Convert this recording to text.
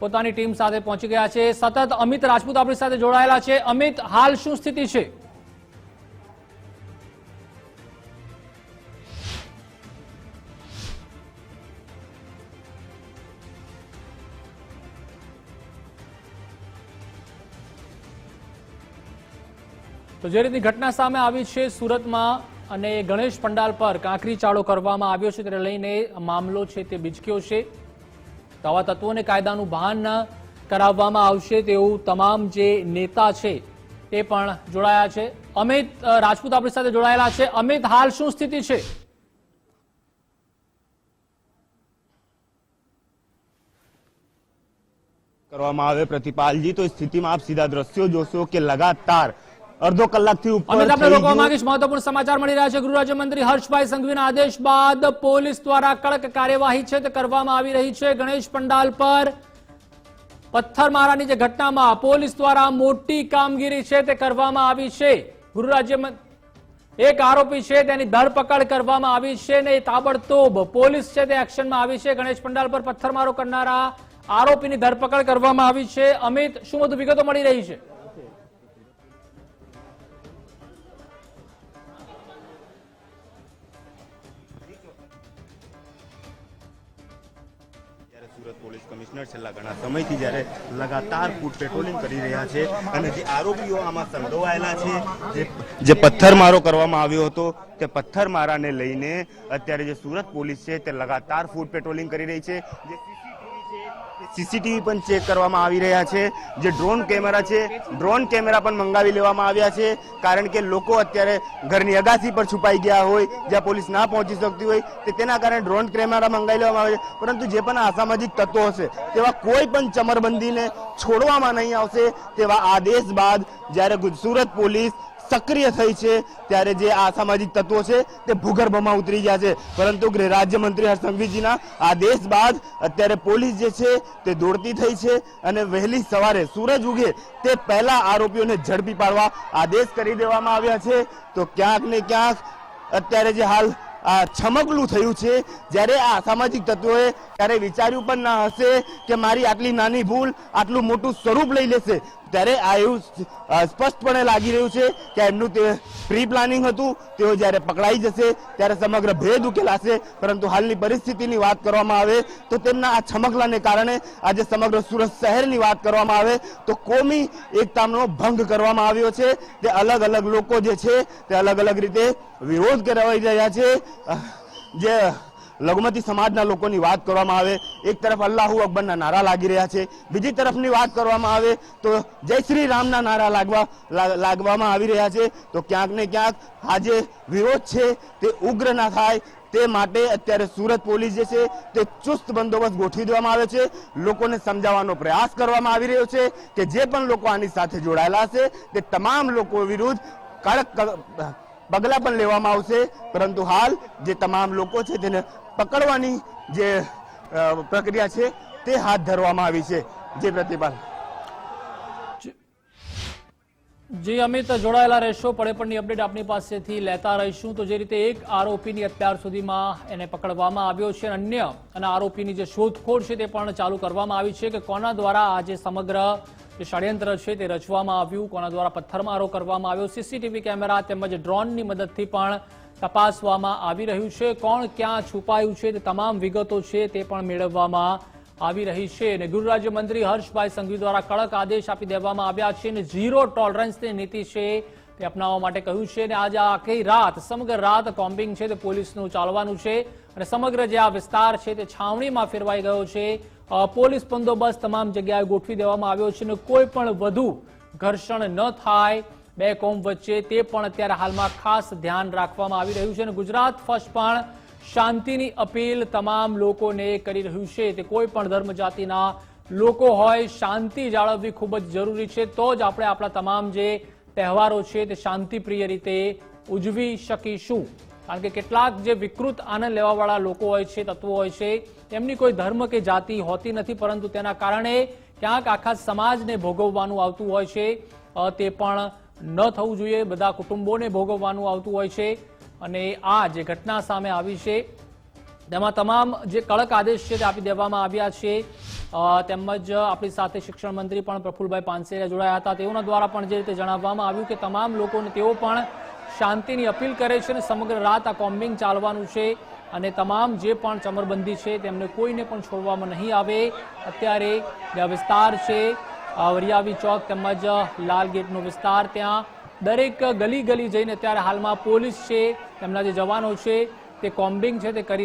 પોતાની ટીમ સાથે પહોંચી ગયા છે. સતત અમિત રાજપૂત આપણી સાથે જોડાયેલા છે. અમિત, હાલ શું સ્થિતિ છે? તો જે રીતની ઘટના સામે આવી છે સુરતમાં અને ગણેશ પંડાલ પર કાંકરી ચાળો કરવામાં આવ્યો છે, તેને લઈને મામલો છે તે બિચક્યો છે. તો તત્વોને કાયદાનું ભાન કરાવવામાં આવશે તેવું તમામ જે નેતા છે તે પણ જોડાયા છે. અમિત રાજપૂત આપણી સાથે જોડાયેલા છે. અમિત, હાલ શું સ્થિતિ છે? કરવામાં આવે પ્રતિપાલજી, તો સ્થિતિમાં આપ સીધા દ્રશ્યો જોશો કે લગાતાર અડધો કલાકથી ઉપર આપણે રોકવા માંગીશ મહત્વપૂર્ણ સમાચાર મળી રહ્યા છે. ગૃહ રાજ્યમંત્રી હર્ષભાઈ સંઘવીના આદેશ બાદ પોલીસ દ્વારા કડક કાર્યવાહી છે તે કરવામાં આવી રહી છે. ગણેશ પંડાલ પર પથ્થરમારાની જે ઘટનામાં પોલીસ દ્વારા મોટી કામગીરી છે તે કરવામાં આવી છે. ગૃહ રાજ્ય એક આરોપી છે તેની ધરપકડ કરવામાં આવી છે ને તાબડતોબ પોલીસ છે તે એક્શનમાં આવી છે. ગણેશ પંડાલ પર પથ્થરમારો કરનારા આરોપીની ધરપકડ કરવામાં આવી છે. અમિત શું વધુ વિગતો મળી રહી છે? સુરત પોલીસ કમિશનર છેલ્લા ઘણા સમયથી જ્યારે લગાતાર ફૂટ પેટ્રોલિંગ કરી રહ્યા છે અને જે આરોપીઓ આમાં સંડોવાયેલા છે, જે પથ્થરમારો કરવામાં આવ્યો હતો તે પથ્થરમારાને લઈને અત્યારે જે સુરત પોલીસ છે તે લગાતાર ફૂટ પેટ્રોલિંગ કરી રહી છે, જે સીસીટીવી પણ ચેક કરવામાં આવી રહ્યા છે. જે ડ્રોન કેમેરા છે, ડ્રોન કેમેરા પણ મંગાવી લેવામાં આવ્યા છે. કારણ કે લોકો અત્યારે ઘરની અગાસી પર છુપાઈ ગયા હોય, જ્યાં પોલીસ ના પહોંચી શકતી હોય, તે તેના કારણે ડ્રોન કેમેરા મંગાવી લેવામાં આવે છે. પરંતુ જે પણ અસામાજિક તત્વો હશે, તેવા કોઈ પણ ચમરબંધીને છોડવામાં નહીં આવશે, તેવા આદેશ બાદ જ્યારે સુરત પોલીસ સક્રિય થઈ છે. ત્યારે જે આ સામાજિક તત્વો છે, તે ભૂગર્ભમાં ઉતરી ગયા છે. પરંતુ ગૃહ રાજ્યમંત્રી હર્ષંઘવીજીના આદેશ બાદ અત્યારે પોલીસ જે છે, તે દોડતી થઈ છે અને વહેલી સવારે સૂરજ ઉગે તે પહેલા આરોપીઓને ઝડપી પાડવા આદેશ કરી દેવામાં આવ્યા છે. તો ક્યાંક ને ક્યાંક અત્યારે જે હાલ છમકલું થયું છે. જ્યારે આ સામાજિક તત્વોએ ત્યારે વિચાર્યું પણ ના હશે કે મારી આટલી નાની ભૂલ આટલું મોટું સ્વરૂપ લઈ લેશે. ત્યારે આ એવું સ્પષ્ટપણે લાગી રહ્યું છે કે એમનું તે પ્રી પ્લાનિંગ હતું. તેઓ જ્યારે પકડાઈ જશે, ત્યારે સમગ્ર ભેદ ઉકેલાશે. પરંતુ હાલની પરિસ્થિતિની વાત કરવામાં આવે તો તેમના આ છમકલાને કારણે આજે સમગ્ર સુરત શહેરની વાત કરવામાં આવે તો કોમી એકતાનો ભંગ કરવામાં આવ્યો છે. તે અલગ અલગ લોકો જે છે, તે અલગ અલગ રીતે વિરોધ કરાવી રહ્યા છે. જે લઘુમતી સમાજના લોકોની વાત કરવામાં આવે, એક તરફ અલ્લાહુ અકબરના નારા લાગી રહ્યા છે, બીજી તરફની વાત કરવામાં આવે તો જય શ્રી રામના નારા લાગવા લાગવામાં આવી રહ્યા છે. તો ક્યાંક ને ક્યાંક આ જે વિરોધ છે તે ઉગ્ર ના થાય, તે માટે અત્યારે સુરત પોલીસ જે છે તે ચુસ્ત બંદોબસ્ત ગોઠવી દેવામાં આવે છે. લોકોને સમજાવવાનો પ્રયાસ કરવામાં આવી રહ્યો છે કે જે પણ લોકો આની સાથે જોડાયેલા હશે, તે તમામ લોકો વિરુદ્ધ કડક પગલાં પણ લેવામાં આવશે. પરંતુ હાલ જે તમામ લોકો છે તેને પકડવાની જે પ્રક્રિયા છે તે હાથ ધરવામાં આવી છે. જે પ્રતિપાલ. જી અમિત જોડાયેલા રહેશો, પડે પડની અપડેટ આપની પાસેથી લેતા રહીશું. તો જે રીતે એક આરોપીની અત્યાર સુધીમાં એને પકડવામાં આવ્યો છે અન્ય અને આરોપીની જે શોધખોળ છે તે પણ ચાલુ કરવામાં આવી છે કે કોના દ્વારા આ જે સમગ્ર જે ષડયંત્ર છે તે રચવામાં આવ્યું, કોના દ્વારા પથ્થરમારો કરવામાં આવ્યો, સીસીટીવી કેમેરા તેમજ ડ્રોનની મદદથી પણ તપાસવામાં આવી રહ્યું છે. કોણ ક્યાં છુપાયું છે તે તમામ વિગતો છે તે પણ મેળવવામાં આવી રહી છે. અને ગૃહ રાજ્યમંત્રી હર્ષભાઈ સંઘવી દ્વારા કડક આદેશ આપી દેવામાં આવ્યા છે અને ઝીરો ટોલરન્સની નીતિ છે તે અપનાવવા માટે કહ્યું છે. અને આજે આખી રાત, સમગ્ર રાત કોમ્બિંગ છે તે પોલીસનું ચાલવાનું છે અને સમગ્ર જે આ વિસ્તાર છે તે છાવણીમાં ફેરવાઈ ગયો છે. પોલીસ બંદોબસ્ત તમામ જગ્યાએ ગોઠવી દેવામાં આવ્યો છે અને કોઈ પણ વધુ ઘર્ષણ ન થાય બે કોમ વચ્ચે તે પણ અત્યારે હાલમાં ખાસ ધ્યાન રાખવામાં આવી રહ્યું છે અને ગુજરાત ફર્સ્ટ પણ શાંતિની અપીલ તમામ લોકોને કરી રહ્યું છે. તે કોઈ પણ ધર્મ જાતિના લોકો હોય, શાંતિ જાળવવી ખૂબ જ જરૂરી છે. તો જ આપણે આપણા તમામ જે તહેવારો છે તે શાંતિપ્રિય રીતે ઉજવી શકીશું. કારણ કે કેટલાક જે વિકૃત આનંદ લેવાવાળા લોકો હોય છે, તત્વો હોય છે તેમની કોઈ ધર્મ કે જાતિ હોતી નથી, પરંતુ તેના કારણે ક્યાંક આખા સમાજને ભોગવવાનું આવતું હોય છે. તે પણ ન થવું જોઈએ. બધા કુટુંબોને ભોગવવાનું આવતું હોય છે. અને આ જે ઘટના સામે આવી છે, તેમાં તમામ જે કડક આદેશ છે તે આપી દેવામાં આવ્યા છે. તેમજ આપણી સાથે શિક્ષણ મંત્રી પણ પ્રફુલભાઈ પાનસેરિયા જોડાયા હતા. તેઓના દ્વારા પણ જે રીતે જણાવવામાં આવ્યું કે તમામ લોકોને તેઓ પણ શાંતિની અપીલ કરે છે અને સમગ્ર રાત આ કોમ્બિંગ ચાલવાનું છે. અને તમામ જે પણ ચમરબંધી છે તેમને કોઈને પણ છોડવામાં નહીં આવે. અત્યારે જે વિસ્તાર છે વરિયાવી ચોક તેમજ લાલ ગેટનો વિસ્તાર ત્યાં દરેક ગલી ગલી જઈને અત્યારે હાલમાં પોલીસ છે, તેમના જે જવાનો છે, તે કોમ્બિંગ છે તે કરી રહ્યા